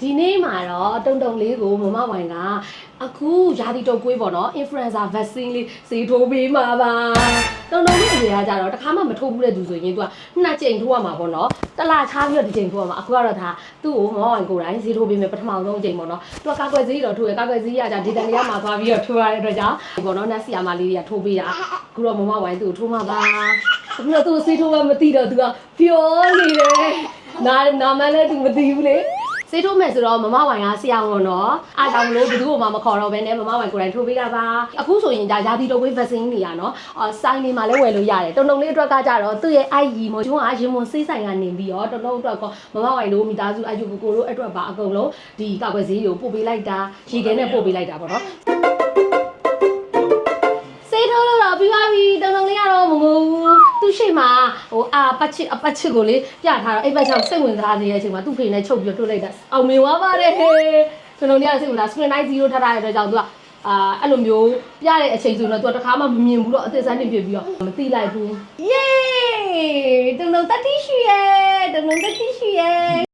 ဒီနေ့မှာတော့တုံတုံလေးကိုမမဝိုင်ကအခုရာသီတုပ်ကွေးပေါ့နော် influencer vaccine လေးစေထိုးပေးမှာပါတုံတုံလေးအရွယ်ကကြတော့တစ်ခါမှမထိုးဘူးတဲ့သူဆိုရင် तू ကနှစ်ကြိမ်ထိုးရမှာပေါ့နော်တစ်လားချားပြီးတော့ဒီကြိမ်ထိုးရမှာအခုကတော့ဒါသူ့ကိုမမဝိုင်ကိုယ်တိုင်စေထိုးပေးမယ်ပထမဆုံးကြိမ်ပေါ့နော် तू ကကာကွယ်ဆေးတော့ထိုးရကာကွယ်ဆေးရကြဒေသနေရမှာသွားပြီးတော့ထိုးရတဲ့အတွက်ကြောင့်ဒီပေါ့နော်နတ်ဆီယာမလေးတွေကထိုးပေးတာအခုတော့မမဝိုင်သူ့ကိုထိုးမှာပါအခုတော့သူ့ကိုစေထိုးမှမသိတော့ तू ကပျော်နေတယ်နာနာမလည်း तू မသိဘူးလေ စေးထိုးမယ်ဆိုတော့မမဝိုင်ကဆရာဝန်တော့အားကြောင့်မလို့ဘယ်သူ့ကိုမှမခေါ်တော့ဘဲနဲ့မမဝိုင်ကိုယ်တိုင်ထိုးပေးတာပါအခုဆိုရင်ဒါရာသီတုပ်ကွေး vaccine တွေရနော်အော်ဆိုင်နေမှာလည်းဝယ်လို့ရတယ်တုံတုံလေးအတွက်ကကြတော့သူ့ရဲ့ IE မို့ကျွန်းကရင်မွန်စေးဆိုင်ကနေပြီးတော့တုံတုံအတွက်ကမမဝိုင်တို့မိသားစုအယူကိုကိုတို့အတွက်ပါအကုန်လုံးဒီကောက်ွယ်ဈေးကိုပို့ပေးလိုက်တာရေခဲနဲ့ပို့ပေးလိုက်တာပေါ့နော် မှာဟိုအာပတ်ချစ်အပတ်ချစ်ကိုလေပြထားတော့အိပ်ပတ်ချောက်စိတ်ဝင်စားနေတဲ့အချိန်မှာသူ့ဖေနဲ့ချုပ်ပြီးတော့ထုတ်လိုက်တာအောင်မြင်သွားပါတယ်ဟဲ့တုံတုံလေးကစိတ်ဝင်စား screen night 0ထားထားတဲ့အတွက်ကြောင့်သူကအာအဲ့လိုမျိုးပြတဲ့အချိန်ဆိုတော့သူကတခါမှမမြင်ဘူးတော့အသက်ဆန်းနေပြပြီးတော့မသိလိုက်ဘူးယေတုံတုံတတိရှိရဲ့တုံတုံတတိရှိရဲ့